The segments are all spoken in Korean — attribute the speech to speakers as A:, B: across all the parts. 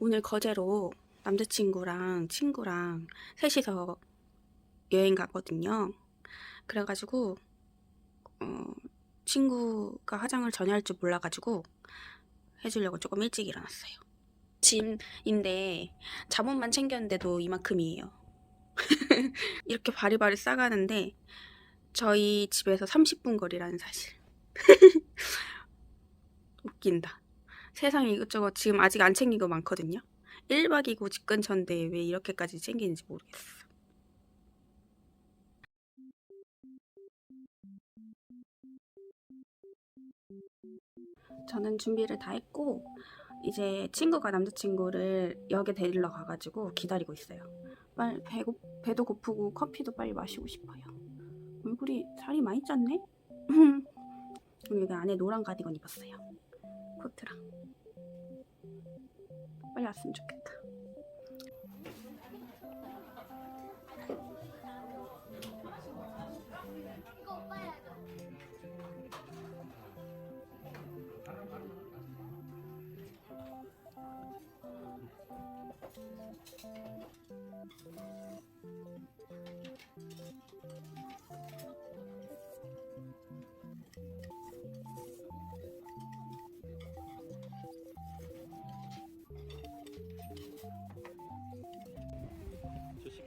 A: 오늘 거제로 남자친구랑 친구랑 셋이서 여행 가거든요. 그래가지고 어, 친구가 화장을 전혀 할 줄 몰라가지고 해주려고 조금 일찍 일어났어요. 짐인데 잠옷만 챙겼는데도 이만큼이에요. 이렇게 바리바리 싸가는데 저희 집에서 30분 거리라는 사실. 웃긴다. 세상에 이것저것 지금 아직 안 챙긴 거 많거든요. 1박이고 집 근처인데 왜 이렇게까지 챙기는지 모르겠어. 저는 준비를 다 했고 이제 친구가 남자친구를 역에 데리러 가가지고 기다리고 있어요. 빨리 배고, 배도 고프고 커피도 빨리 마시고 싶어요. 얼굴이 살이 많이 쪘네? 여기 안에 노란 가디건 입었어요. 코트랑. 빨리 왔으면 좋겠다.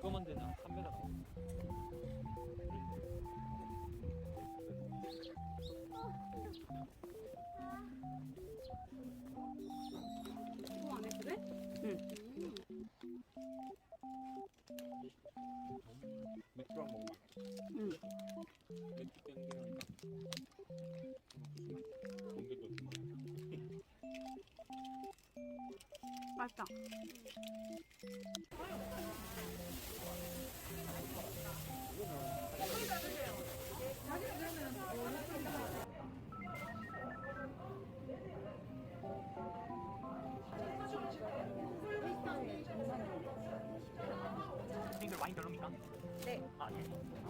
B: 저 시꺼먼 데는 3m 나와.
A: 안 해, 그래? 응.
B: 맥주랑 먹으면
A: 응. 맛있다.
B: 선생님들 와인 별로입니까?
A: 네.
B: 아 예.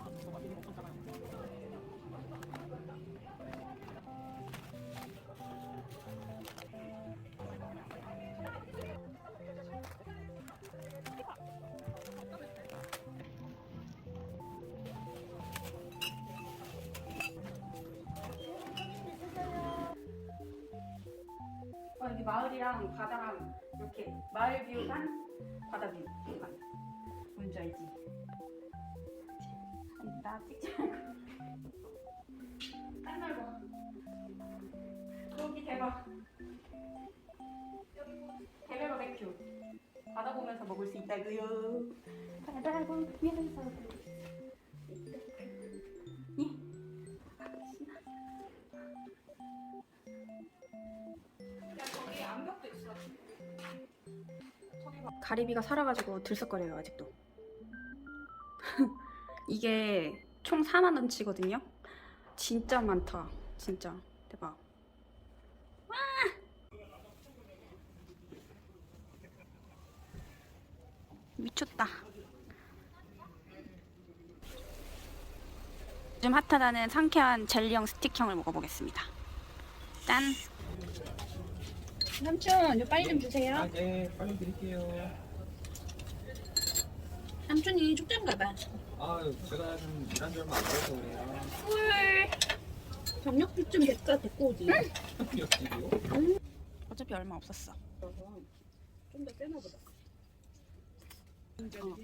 A: 마을이랑 바다랑 이렇게 마을 뷰 반, 바다 뷰 반. 뭔지 알지? 나 찍지 말고. 딴 넓어. 여기 대박. 여기 대박 바베큐. 바다 보면서 먹을 수 있다고요. 바다 보면서. 예? 가리비가 살아가지고 들썩거려요 아직도. 이게 총 4만 원치거든요. 진짜 많다. 진짜 대박. 와! 미쳤다. 요즘 핫하다는 상쾌한 젤리형 스틱형을 먹어보겠습니다. 짠. 삼촌, 이거 빨리 좀 주세요.
B: 아, 네, 빨리 드릴게요.
A: 삼촌이 축장 가 봐.
B: 아, 제가 좀 일한 지 얼마 안 돼서 그래요.
A: 꿀.
C: 경력좀 됐다 데리고 오지.
B: 역집이요?
A: 어차피 얼마 없었어.
C: 좀더 세나 보다. 너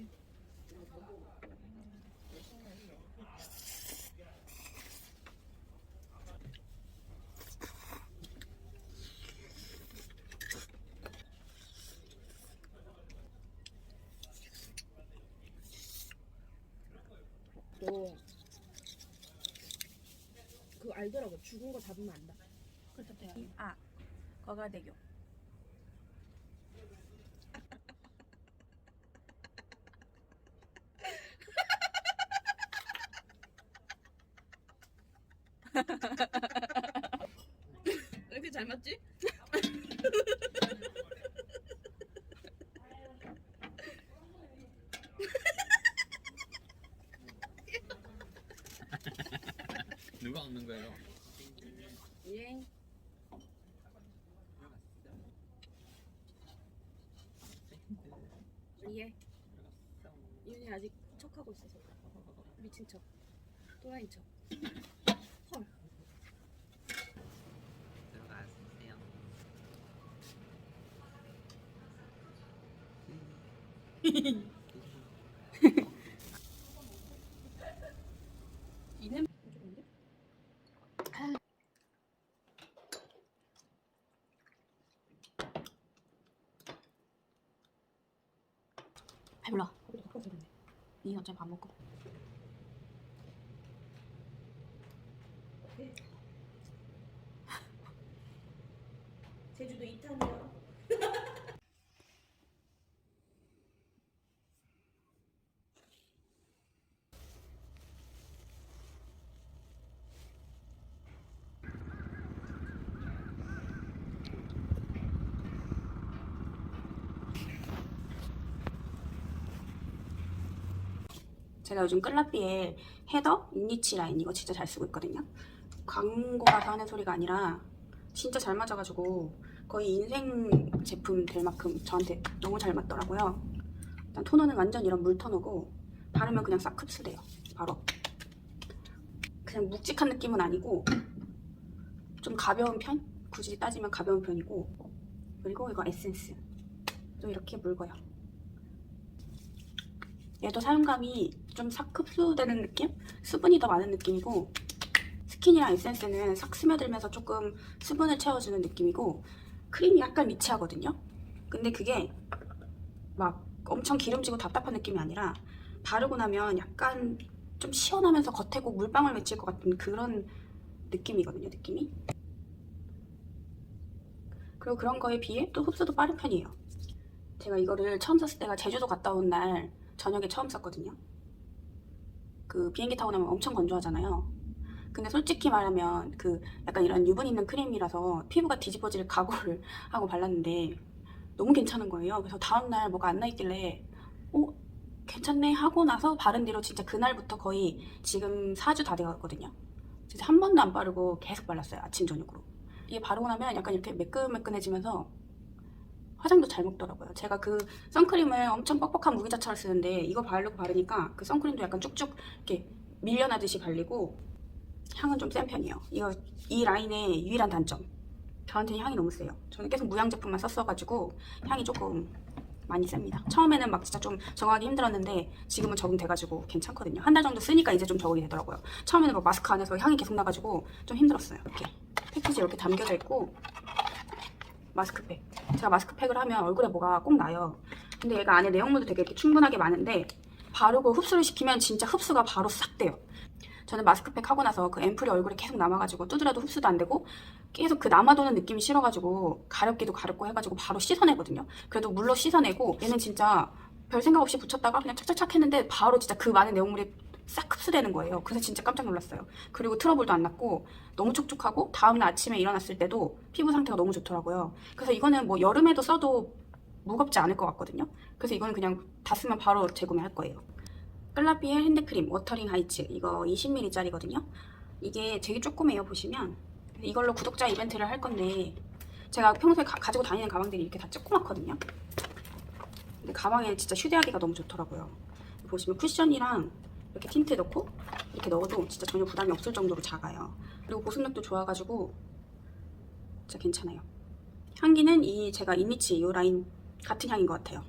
C: 그거 죽은 거 잡으면 안다.
A: 아, 거가대교.
C: 왜 이렇게 잘 맞지?
B: 누가 얻는 거예요?
C: 예. 이해. 이윤이 아직 척하고 있어서 미친 척. 또라이인 척. 헐.
B: 들어가세요.
C: 이냄.
A: 배불러.
C: 거기도 가까워서 그러네.
A: 니 어차피 밥 먹고.
C: 제주도 2탄이
A: 제가 요즘 끌라삐에 헤더 인니치 라인 이거 진짜 잘 쓰고 있거든요. 광고가서 하는 소리가 아니라 진짜 잘 맞아가지고 거의 인생 제품 될 만큼 저한테 너무 잘 맞더라고요. 일단 토너는 완전 이런 물 토너고 바르면 그냥 싹 흡수돼요. 바로. 그냥 묵직한 느낌은 아니고 좀 가벼운 편? 굳이 따지면 가벼운 편이고 그리고 이거 에센스 또 이렇게 묽어요. 얘도 사용감이 좀 싹 흡수되는 느낌? 수분이 더 많은 느낌이고 스킨이랑 에센스는 싹 스며들면서 조금 수분을 채워주는 느낌이고 크림이 약간 리치하거든요. 근데 그게 막 엄청 기름지고 답답한 느낌이 아니라 바르고 나면 약간 좀 시원하면서 겉에 꼭 물방울 맺힐 것 같은 그런 느낌이거든요, 느낌이. 그리고 그런 거에 비해 또 흡수도 빠른 편이에요. 제가 이거를 처음 샀을 때가 제주도 갔다 온 날 저녁에 처음 샀거든요. 그 비행기 타고 나면 엄청 건조하잖아요. 근데 솔직히 말하면 그 약간 이런 유분 있는 크림이라서 피부가 뒤집어질 각오를 하고 발랐는데 너무 괜찮은 거예요. 그래서 다음날 뭐가 안 나 있길래 어? 괜찮네 하고 나서 바른 뒤로 진짜 그날부터 거의 지금 4주 다 돼가거든요. 진짜 한 번도 안 바르고 계속 발랐어요. 아침 저녁으로. 이게 바르고 나면 약간 이렇게 매끈매끈해지면서 화장도 잘 먹더라고요. 제가 그 선크림을 엄청 뻑뻑한 무기자차를 쓰는데 이거 바르고 바르니까 그 선크림도 약간 쭉쭉 이렇게 밀려나듯이 발리고 향은 좀 센 편이에요. 이거 이 라인의 유일한 단점. 저한테는 향이 너무 세요. 저는 계속 무향 제품만 썼어가지고 향이 조금 많이 셉니다. 처음에는 막 진짜 좀 적응하기 힘들었는데 지금은 적응돼가지고 괜찮거든요. 한 달 정도 쓰니까 이제 좀 적응이 되더라고요. 처음에는 막 마스크 안에서 향이 계속 나가지고 좀 힘들었어요. 이렇게 패키지 이렇게 담겨져 있고 마스크팩. 제가 마스크팩을 하면 얼굴에 뭐가 꼭 나요. 근데 얘가 안에 내용물도 되게 이렇게 충분하게 많은데 바르고 흡수를 시키면 진짜 흡수가 바로 싹 돼요. 저는 마스크팩 하고 나서 그 앰플이 얼굴에 계속 남아가지고 두드려도 흡수도 안 되고 계속 그 남아도는 느낌이 싫어가지고 가렵기도 가렵고 해가지고 바로 씻어내거든요. 그래도 물로 씻어내고 얘는 진짜 별 생각 없이 붙였다가 그냥 착착착 했는데 바로 진짜 그 많은 내용물이 싹 흡수되는 거예요. 그래서 진짜 깜짝 놀랐어요. 그리고 트러블도 안 났고 너무 촉촉하고 다음날 아침에 일어났을 때도 피부 상태가 너무 좋더라고요. 그래서 이거는 뭐 여름에도 써도 무겁지 않을 것 같거든요. 그래서 이거는 그냥 다 쓰면 바로 재구매할 거예요. 클라피엘 핸드크림 워터링 하이츠 이거 20ml짜리거든요. 이게 되게 조그매요 보시면 이걸로 구독자 이벤트를 할 건데 제가 평소에 가, 지고 다니는 가방들이 이렇게 다 조그맣거든요. 근데 가방에 진짜 휴대하기가 너무 좋더라고요. 보시면 쿠션이랑 이렇게 틴트 넣고 이렇게 넣어도 진짜 전혀 부담이 없을 정도로 작아요. 그리고 보습력도 좋아가지고 진짜 괜찮아요. 향기는 이 제가 이니치 이 라인 같은 향인 것 같아요.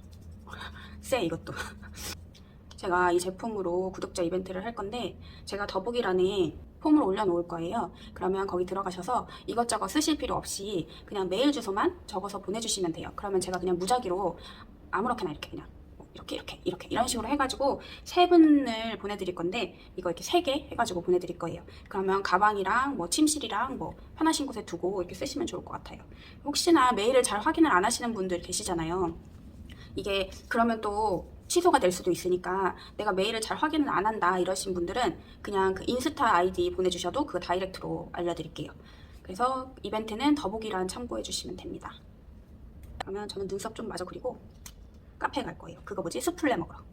A: 쎄 이것도. 제가 이 제품으로 구독자 이벤트를 할 건데 제가 더보기란에 폼을 올려놓을 거예요. 그러면 거기 들어가셔서 이것저것 쓰실 필요 없이 그냥 메일 주소만 적어서 보내주시면 돼요. 그러면 제가 그냥 무작위로 아무렇게나 이렇게 그냥 뭐 이렇게 이렇게 이렇게 이런 식으로 해가지고 세 분을 보내드릴 건데 이거 이렇게 세 개 해가지고 보내드릴 거예요. 그러면 가방이랑 뭐 침실이랑 뭐 편하신 곳에 두고 이렇게 쓰시면 좋을 것 같아요. 혹시나 메일을 잘 확인을 안 하시는 분들 계시잖아요. 이게 그러면 또 취소가 될 수도 있으니까 내가 메일을 잘 확인을 안 한다 이러신 분들은 그냥 그 인스타 아이디 보내주셔도 그 다이렉트로 알려드릴게요. 그래서 이벤트는 더보기란 참고해 주시면 됩니다. 그러면 저는 눈썹 좀 마저 그리고 카페 갈 거예요. 그거 뭐지? 수플레 먹으러.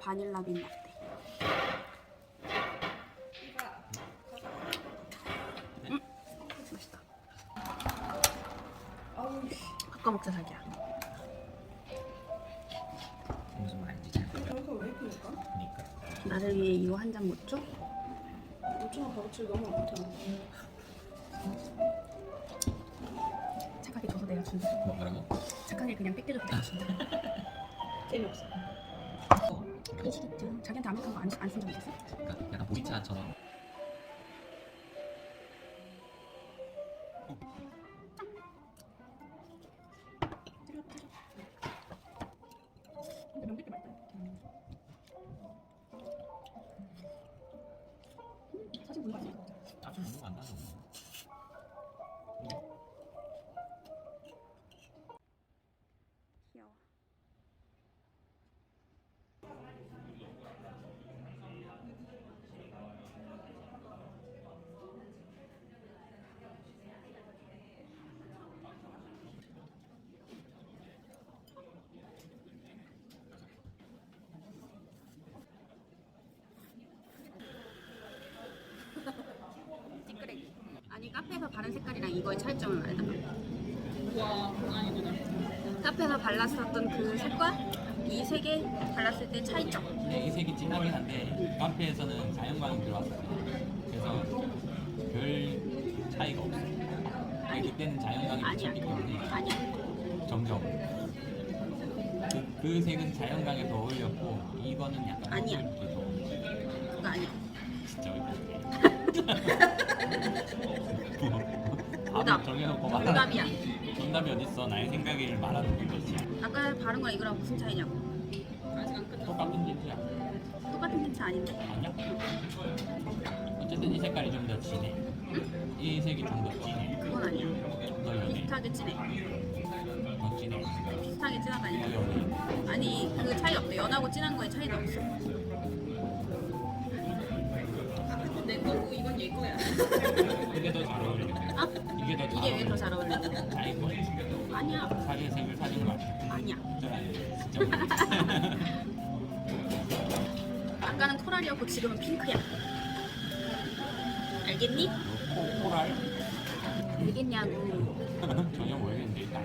A: 바닐라 빈 라떼. 음, 맛있다. 바꿔 먹자 자기야. 나를 위해 이거 한 잔 못 줘?
C: 엄청 가루칠 너무 많잖아.
A: 착하게 줘서 내가 준다.
B: 뭐라고?
A: 착하게 그냥 뺏겨줘서 내가 준다.
C: 재미없어.
A: 아니야?
B: 아좀 너무 안 나죠.
A: 바른 색깔이랑 이거의 차이점을 알잖아.
C: 와 아니구나.
A: 카페에서 발랐었던 그 색과 이 색에 발랐을 때 차이점.
D: 네, 이 색이 진하긴 한데 카페에서는 자연광이 들어왔어요. 그래서 별 차이가 없어요. 아니, 그때는 자연광이. 비쳤기 때문에
A: 아니야.
D: 점점 그, 그 색은 자연광에 더 어울렸고 이거는 약간
A: 아니야. 그거 아니야.
D: 진짜 어울렸네. 답을 정해놓고 말하는
A: 정답이야.
D: 정답이 어딨어? 나의 생각을 말하는 거지.
A: 아까 바른 거랑 이거랑 무슨 차이냐고.
C: 아직 안 끝났어.
D: 똑같은 틴트야.
A: 똑같은 틴트 아닌데.
D: 아니야? 어쨌든 이 색깔이 좀 더 진해. 이 색이 좀 더 진해.
A: 그건 아니야.
D: 좀더 연해.
A: 비슷하게 진해.
D: 더 진해.
A: 비슷하게
D: 더
A: 진하다니까.
D: 연해.
A: 아니 그 차이 없대. 연하고 진한 거에 차이가 없어.
C: 이건 내 거고 이건 얘 거야.
D: 이게 더잘 어울려.
A: 아?
D: 이게 더 잘
A: 이게 왜
D: 어울려. 더잘거
A: 아니야.
D: 사진 색을 사준 거 아니야?
A: 아니야.
D: 진짜 아니야. 진짜 모르겠어.
A: 아까는 코랄이었고 지금은 핑크야. 알겠니?
D: 코- 코랄?
A: 알겠냐고.
D: 전혀 모르겠는데 일단